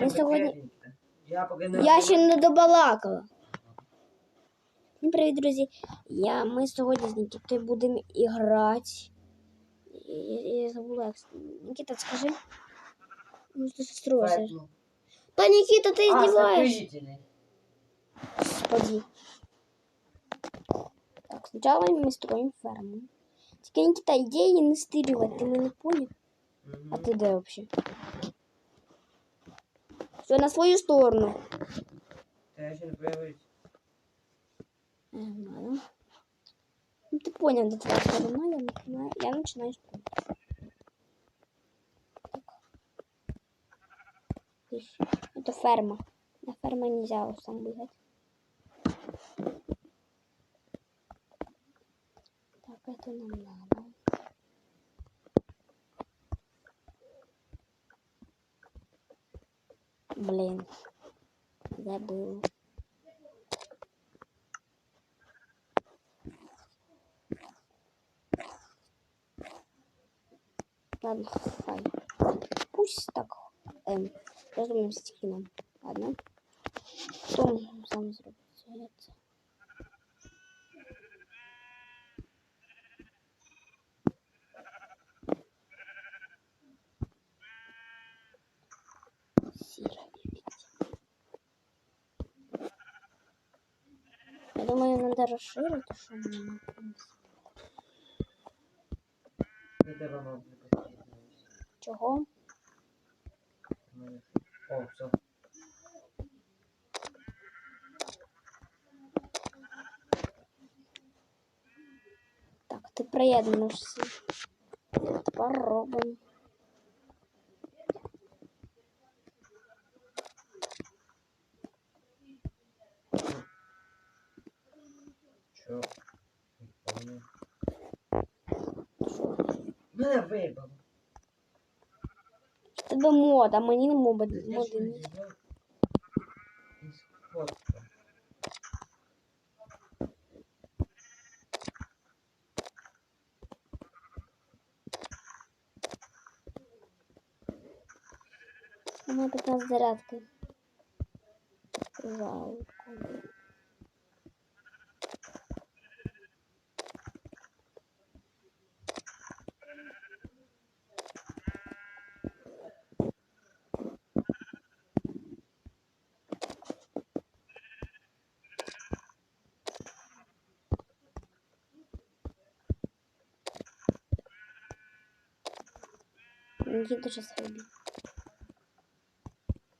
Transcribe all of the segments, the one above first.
Ми сьогодні. Я поки не Я ще не добалакала. Ну, Привіт, друзі. Я, ми сьогодні з Нікітою будемо грати. Я, я, я забула, як. с- Нікіта, скажи. Ну, ти строишься. Поэтому- Та Нікіта, ти А, издеваешься. строительный. Господи. Так, сначала мы строим ферму. Тільки Нікіта, ідеї не стирювати, ти мене поняв? Мгм. А ти де вообще? Все на свою сторону. Та я ще не появився. Я знаю. Ну, ты понял, где твоя сторона, я начинаю, я начинаю строить. Так. Ищ. Это ферма. На ферме нельзя сам бегать. Так, это нам надо. Блин, забыл. Ладно, хай. Пусть так. Эм, разумным стихином. Ладно. Потом сам зробить розширити, що мені мав припустити. Чого? О, все. Так, ти приєднуєшся. Тепер робимо. Чо? Не помню. Що? Мене вибило. В тебе мод, а мені не моди. Я ж моди. не ні. їбав. Із фотка. У мене 15 зарядки. Жалко. Никита сейчас выбил.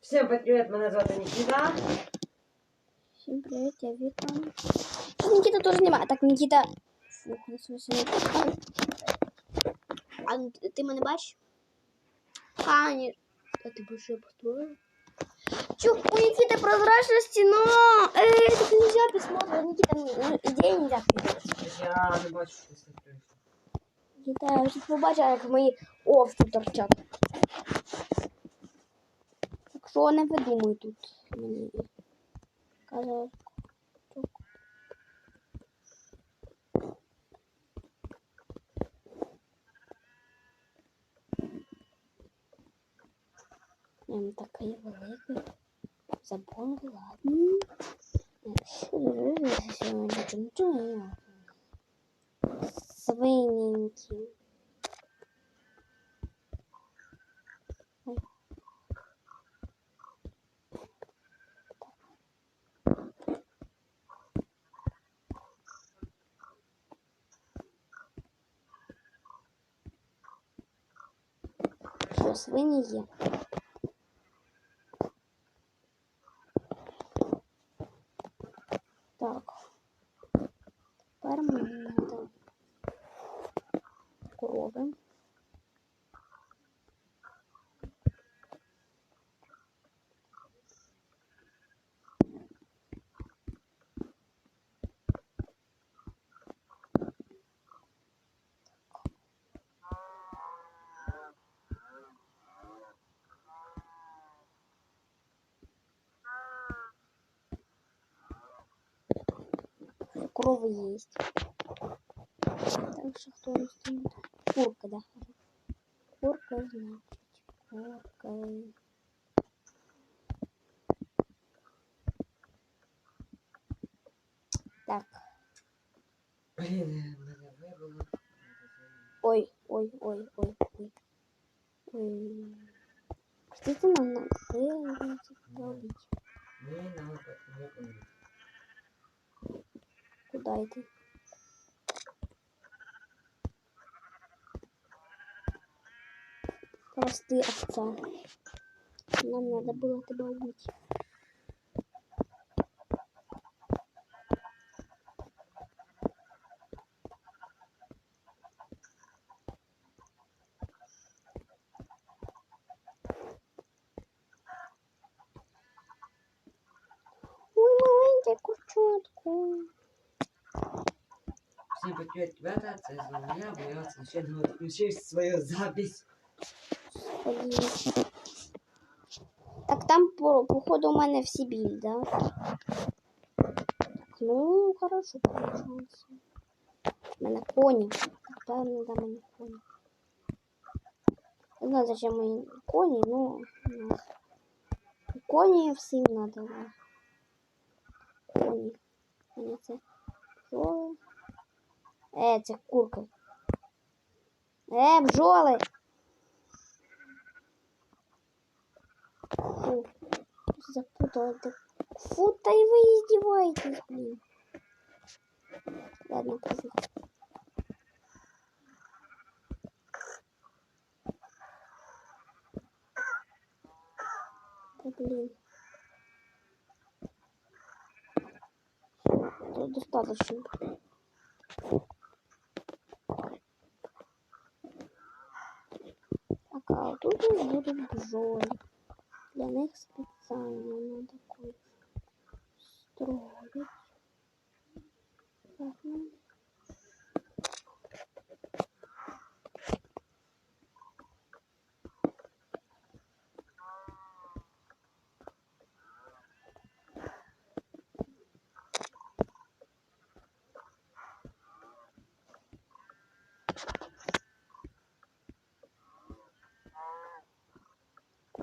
Всім привіт, мене звати Нікіта. Всем привет, я Вика. Что Никита тоже снимает. Так, Никита. Фух, на смысле. А ну, ти мене бачиш? Конечно. А ти більше я построила? Чё, у Никиты прозрачная стена. Эй, так нельзя присмотреть. Никита, ну, идеи нельзя придумать. Я не бачу, що ти строїш. Никита, я вже побачила, як мої овці торчать. Так що не видумуй тут. Мені казав. Прям такая велика. Забор, ладно. Свиненький. Свині є? Так. Тепер ми корови. коровы есть. Дальше кто у? Курка, да. Курка, значит, курка. Так. Блин, Ой, ой, ой, ой, ой. ой. Что это нам надо? Не надо, не надо. вибило. Куда это? Простые овца. Нам надо было тебя убить. Всім привіт, ребята, це знову я, бо я случайно відключив свою запись. Так там, по- походу, у мене всі біль, да? Так, ну, хорошо, получается. У мене коні. Так, да, мені коні. Не знаю, зачем мені коні, ну, ну. Коні всім надо. Коні. Мені це бджоли. Це курка. Е, бджоли! Фу, запутала. Фу, да и вы издеваетесь, блин. Ладно. Да блин. Всё, достаточно. А тут у нас будут бджолы. Для них специально надо такой строить. Ладно.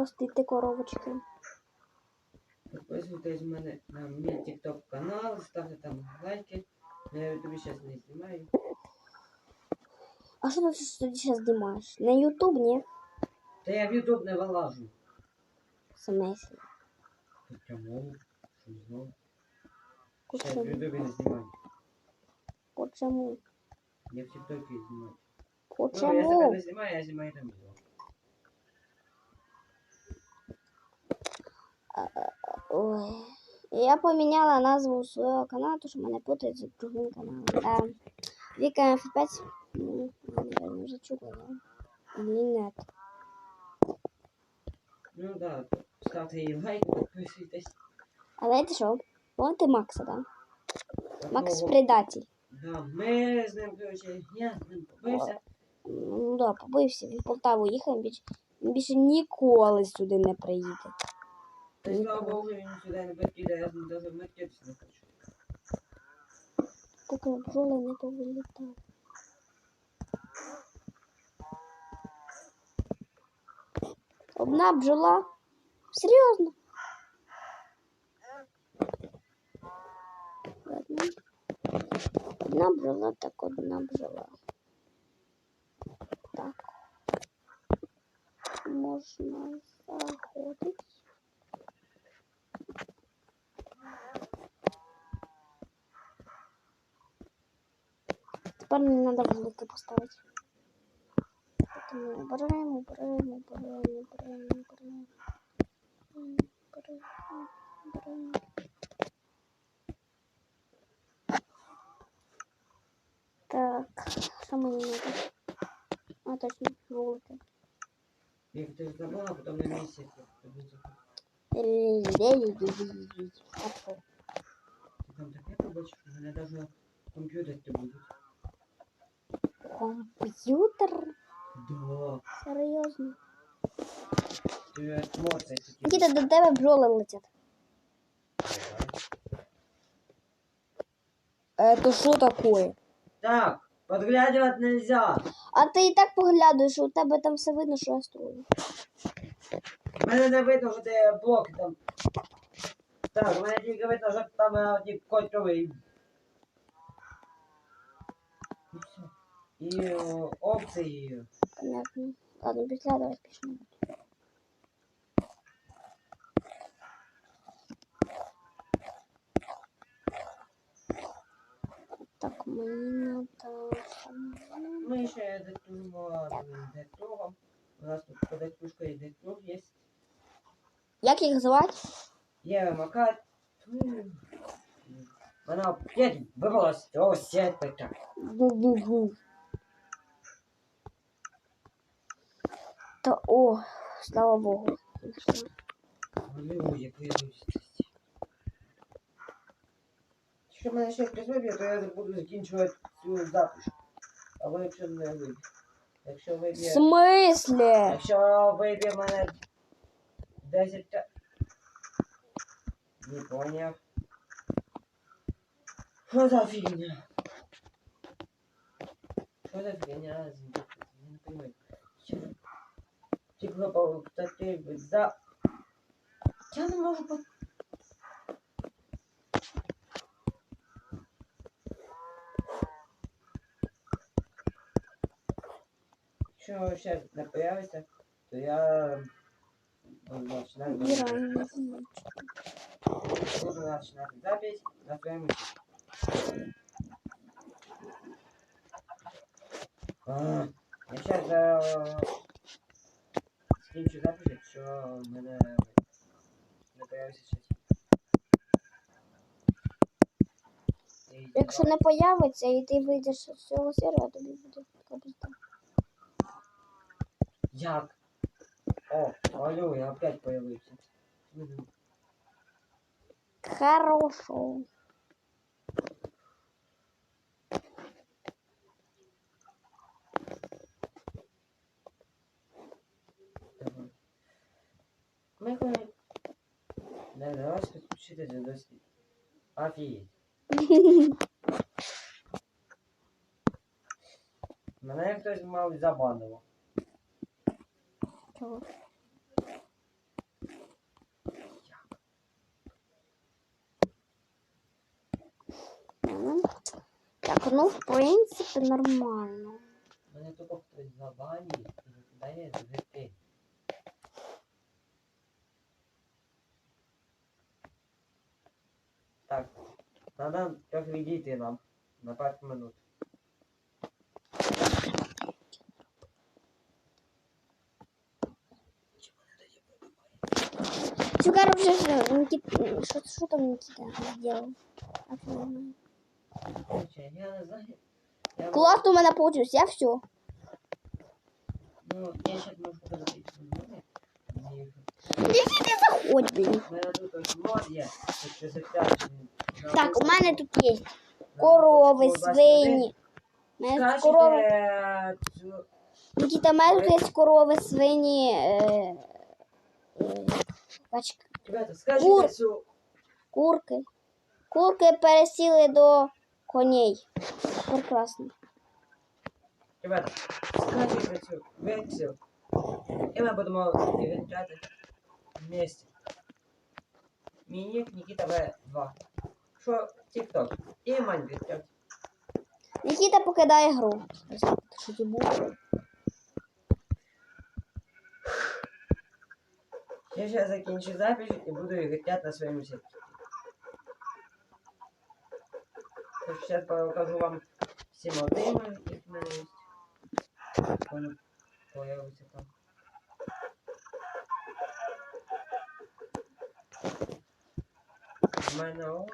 Простите коробочки. Підписуйтесь в мене на мій TikTok канал, ставте там лайки. Я ютубі зараз не знімаю. А что ты что сейчас снимаешь? На YouTube, не? Та я в Ютуб не вилажу. Смысле? Чому? Що знову? Ще в? Ютубі не знімаю. Почему? Я в TikTok знімаю. Ну, я себе Почему? не знімаю, я знімаю там Ой. Я поменяла назву своего канала, потому что меня путают с другим каналом. Да. Вика F5. Ну, наверное, уже чула, да? Или нет. Ну да, ставте їй лайк, підписуйтесь. А знаете что? Вон ты Макса, да? Макс Такого- предатель. Да, ми з ним, короче, я з ним побився. Ну да, побився. Він в Полтаву їхав, більше, більше ніколи сюди не приїде. Та слава Богу, він сюди не підійде, я з ним навіть мертвитися не хочу. Поки бджоли не повилітали. Одна бджола. Серйозно. Ладно. Одна бджола, так одна бджола. Так. Можна заходити. Тепер мені треба вулики поставити. Тому обираємо, обираємо, обираємо, обираємо, обираємо. Обираємо, обираємо. Так, що мені треба? А, точно, вулики. Як ти забула, потім на місяць. тобі заходить. Хорошо. Ти там таке побачиш, що мене навіть комп'ютерити будуть. Комп'ютер? Да. Серйозно? Ти емоції такі. Нікіта, до тебе бджоли летять. Это що таке? Так, подглядывать нельзя. А ти і так поглядаєш, у тебе там все видно, що я строю. Мене не видно, що ти блоки там. Так, у мене тільки видно, що там е, одні. І все. І е. Понятно. Ладно, петля, давай пишем. Так, мені надо... Ми ще детуємо детугом. У нас тут по детушка і детуг є. Як їх звати? Є макат. Вона опять вибрала з цього сетпика. Бу-бу-бу. Та о, слава Богу. знайшла. Люди, появився. Якщо мене ще хтось виб'є, то я буду закінчувати цю запис. Але якщо не виб'є. Якщо В виб'є. смислі? Якщо виб'є мене 10 та... Не поняв. Що за фігня? Що за фігня? Я не понимаю. Чё? Типа, по- кстати, за... Я не можу по... Якщо ще не появиться, то я буду починати Вбираю на зімочку. буду починати запись на своєму сіті. А, Я ще скінчу запис, якщо в мене не появиться щось. Якщо не появиться і ти вийдеш з цього сервера, тобі буде капуста. Як? О, алло, я опять появився. Хорошо. давай підключити до дослід. Офігеть. Мене хтось мав забанило. Чого? Ладно. Так, ну, в принципі, нормально. Мене тупо хтось забанив і викидає з гри. Надо трохи відійти нам на 5 минут. Цукар вже ж, Никит... Що, що там Никита сделал? А то не знаю. Короче, я не знаю. Я, Класно у мене получилось, я все. ну, я сейчас можу показати. Никита, заходь, блін. У мене тут ось мод є, якщо закачаний. Так, у мене тут є корови, свині. У мене тут корови. Никита, у мене тут є корови, свині. Е... Е... Ребята, скачете Кур. Курки. Курки пересіли до коней. Прекрасно. Ребята. І ми будемо грати вместе. Мій Никита В2. Що TikTok і Майнкрафт. Нікіта покидає гру. Що ти був? Я зараз закінчу запись і буду грати на своєму сеті. Зараз покажу вам всі модеми, які в мене є. Вони появляться там. Мене.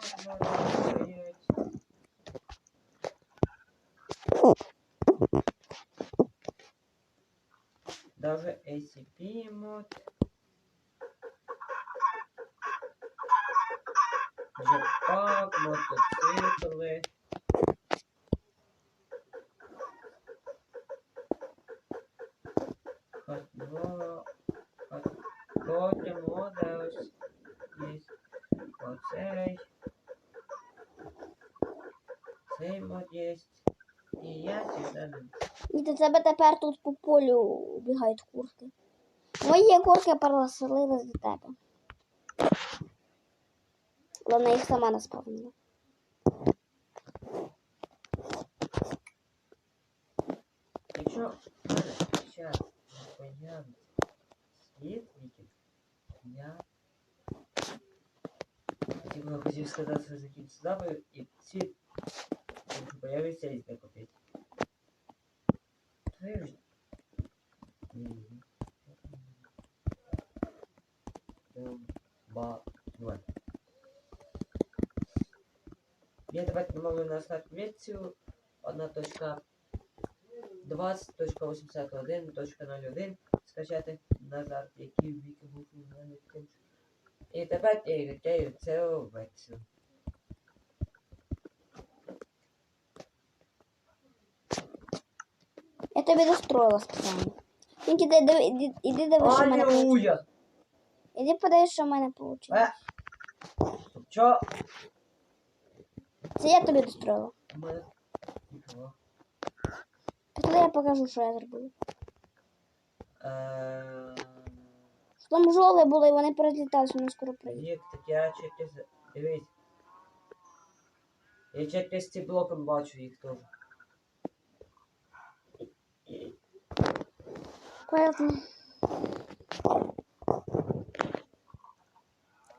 Даже ACP мод. Jetpack, мотоцикли. І я сюди І до тебе тепер тут по полю бігають курки. Мої курки переселились до тебе. Вона їх сама наспавнила. Якщо зараз появиться світ, Вікін, я хотів сказати, що закінчити запит, і світ ж... М. Ем, Ба... Я тепер не можу настати версію 1.20.81.01 скачати назад, який в віки був кінчу. І тепер я качаю цю версію. Тобі достроїла спеціально. Тільки іди, диви- іди, дивись, що в мене вийшло. Іди подивись, що в мене вийшло. Е! Чо? Це я тобі достроїла. Мене я покажу, що я зробила. Е, Що там жоли були, і вони перезліталися, вони скоро приїдуть. Вік, так я через... Дивись. Я через ці блоком бачу їх теж. Понятно.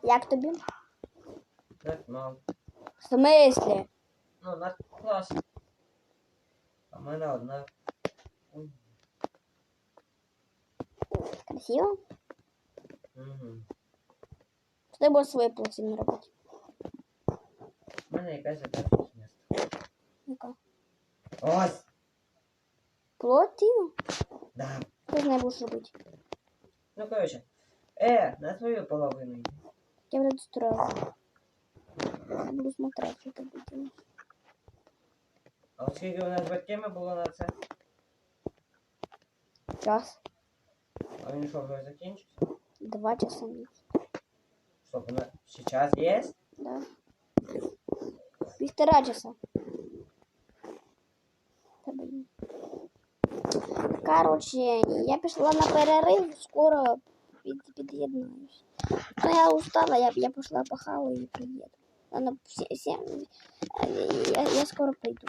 Як тобі? Так, мав. В смислі? Ну, на клас. А в мене одна. Красиво? Угу. Що ти будеш свої пластини робити? У мене якась така місце. Яка? Ось! Плотину? Да. Ти з нею будеш робити. Ну, короче. Е, на свою половину йди. Я вже достроила. Буду смотреть, що ти буде. А от скільки у нас батьками було на це? Час. А він що, вже закінчився? Два часа ні. Що, вона ще час є? Да. Півтора часа. Та блін. Короче, я пішла на перерив, скоро під, під'єднаюсь. Ну, я устала, я, я пішла похаваю і приїду. Ладно, всі, всі, я, я скоро прийду.